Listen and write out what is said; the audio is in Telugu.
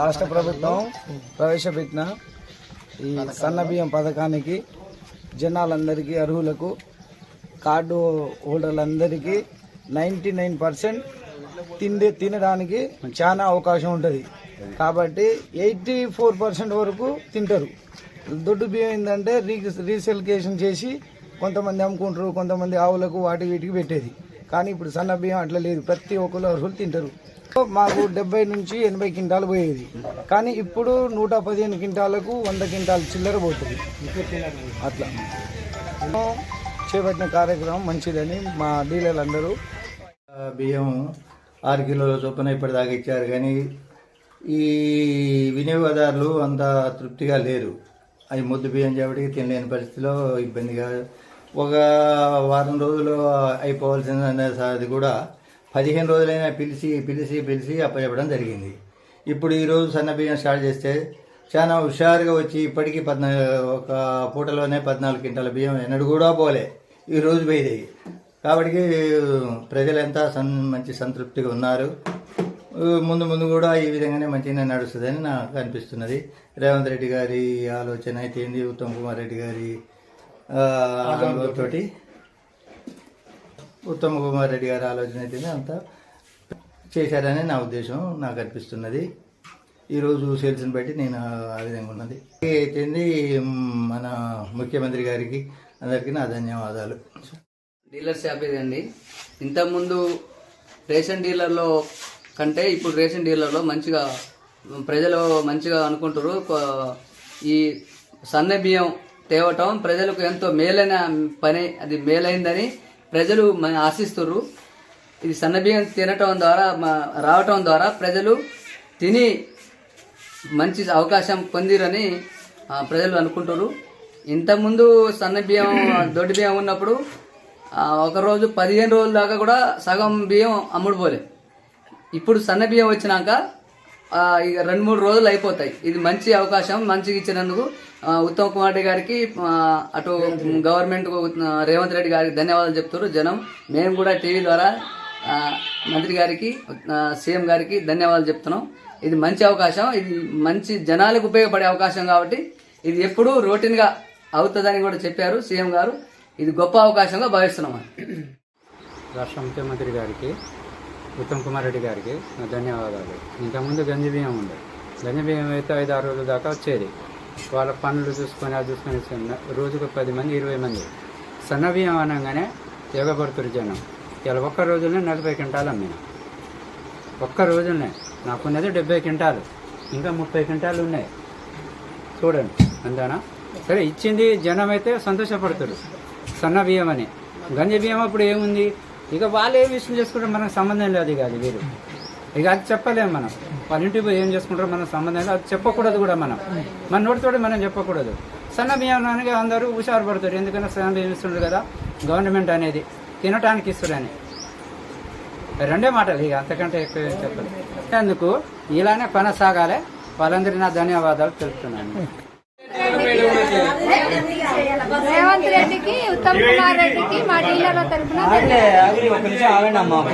రాష్ట్ర ప్రభుత్వం ప్రవేశపెట్టిన ఈ సన్న బియ్యం పథకానికి జనాలందరికీ అర్హులకు కార్డు హోల్డర్లందరికీ నైంటీ నైన్ పర్సెంట్ తిండి తినడానికి చాలా అవకాశం ఉంటుంది. కాబట్టి ఎయిటీ ఫోర్ పర్సెంట్ వరకు తింటారు. దొడ్డు బియ్యం ఏంటంటే రీ రీసెల్కేషన్ చేసి కొంతమంది అమ్ముకుంటారు కొంతమంది ఆవులకు వాటి వీటికి పెట్టేది. కానీ ఇప్పుడు సన్న బియ్యం అట్లా లేదు. ప్రతి ఒక్కరు అర్హులు తింటారు. మాకు డెబ్బై నుంచి ఎనభై క్వింటాలు పోయేది. కానీ ఇప్పుడు నూట పదిహేను క్వింటాలకు వంద క్వింటాలు చిల్లర పోతుంది. అట్లా. చేపట్టిన కార్యక్రమం మంచిదని మా డీలర్లు అందరూ. బియ్యం ఆరు కిలోల చొప్పున ఇప్పటిదాకా ఇచ్చారు కానీ ఈ వినియోగదారులు అంత తృప్తిగా లేరు. అవి ముద్దు బియ్యం చేపటికి తినలేని పరిస్థితిలో ఇబ్బందిగా ఒక వారం రోజులు అయిపోవాల్సిన అది కూడా పదిహేను రోజులైనా పిలిచి పిలిచి పిలిచి అప్పచెప్పడం జరిగింది. ఇప్పుడు ఈరోజు సన్న బియ్యం స్టార్ట్ చేస్తే చాలా హుషారుగా వచ్చి ఇప్పటికీ పద్నా ఒక పూటలోనే పద్నాలుగు క్వింటాల బియ్యం ఎన్నడూ కూడా పోలే. ఈ రోజు పోయేది. కాబట్టి ప్రజలంతా సన్ మంచి సంతృప్తిగా ఉన్నారు. ముందు ముందు కూడా ఈ విధంగానే మంచిగానే నడుస్తుందని నాకు అనిపిస్తున్నది. రేవంత్ రెడ్డి గారి ఆలోచన అయితే ఏంది? ఉత్తమ్ కుమార్ రెడ్డి గారి తోటి ఉత్తమ్ కుమార్ రెడ్డి గారి ఆలోచన అయితే అంతా చేశారని నా ఉద్దేశం నాకు అనిపిస్తున్నది. ఈరోజు సేల్స్ని బట్టి నేను ఆ విధంగా ఉన్నది. అయితేంది మన ముఖ్యమంత్రి గారికి అందరికీ నా ధన్యవాదాలు. డీలర్ షాప్ ఇదండి ఇంతకుముందు రేషన్ డీలర్లో కంటే ఇప్పుడు రేషన్ డీలర్లో మంచిగా ప్రజలు మంచిగా అనుకుంటారు ఈ సన్న బియ్యం తేవటం ప్రజలకు ఎంతో మేలైన పని అది మేలైందని ప్రజలు మ- ఆశిస్తుర్రు. ఇది సన్నబియ్యం తినటం ద్వారా రావటం ద్వారా ప్రజలు తిని మంచి అవకాశం పొందిరని ప్రజలు అనుకుంటారు ఇంతకుముందు సన్నబియ్యం దొడ్డి బియ్యం ఉన్నప్పుడు ఒకరోజు ఒక రోజు పదిహేను రోజుల దాకా కూడా సగం బియ్యం అమ్ముడుపోలే. ఇప్పుడు సన్న బియ్యం వచ్చినాక రెండు మూడు రోజులు అయిపోతాయి. ఇది మంచి అవకాశం మంచిగా ఇచ్చినందుకు ఉత్తమ్ కుమార్ రెడ్డి గారికి అటు గవర్నమెంట్ రేవంత్ రెడ్డి గారికి ధన్యవాదాలు చెప్తారు జనం మేము కూడా టీవీ ద్వారా మంత్రి గారికి సీఎం గారికి ధన్యవాదాలు చెప్తున్నాం. ఇది మంచి అవకాశం ఇది మంచి జనాలకు ఉపయోగపడే అవకాశం కాబట్టి ఇది ఎప్పుడూ రొటీన్గా అవుతుందని కూడా చెప్పారు సీఎం గారు. ఇది గొప్ప అవకాశంగా భావిస్తున్నాం రాష్ట్ర ముఖ్యమంత్రి గారికి ఉత్తమ్ కుమార్ రెడ్డి గారికి ధన్యవాదాలు. ఇంతకుముందు గంజి బియ్యం ఉండే. గంజి బియ్యం అయితే ఐదు ఆరు రోజుల దాకా వచ్చేది. వాళ్ళ పనులు చూసుకొని అది చూసుకొని రోజుకు పది మంది ఇరవై మంది. సన్న బియ్యం అనగానే ఎగబడుతురు జనం. ఇలా ఒక్క రోజునే నలభై క్వింటాలు అమ్మిన. ఒక్క రోజునే నాకున్నది డెబ్బై క్వింటాలు. ఇంకా ముప్పై క్వింటాలు ఉన్నాయి. చూడండి. అంతేనా? సరే ఇచ్చింది జనం అయితే సంతోషపడతారు. సన్న బియ్యం అని. గంజ బియ్యం అప్పుడు ఏముంది? ఇక వాళ్ళు ఏం విషయం చేసుకుంటారు మనకు సంబంధం లేదు ఇక అది వీరు. ఇక అది చెప్పలేము మనం. వాళ్ళ ఇంటికి పోయి ఏం చేసుకుంటారో మనకు సంబంధం లేదు. అది చెప్పకూడదు కూడా మనం. మన నోటితోటి మనం చెప్పకూడదు. సన్న బియ్యం అనగా అందరూ హుషారు పడతారు. ఎందుకంటే సన్న బియ్యం ఇస్తుండ్రు కదా గవర్నమెంట్ అనేది తినటానికి ఇస్తురని రెండే మాటలు ఇక అంతకంటే ఎక్కువ చెప్పలేదు అందుకు ఇలానే కొనసాగాలి. వాళ్ళందరికీ నా ధన్యవాదాలు తెలుపుతున్నాను రేవంత్ రెడ్డికి ఉత్తమ్ కుమార్ రెడ్డికి మా డీలర్ల తరఫున ఒక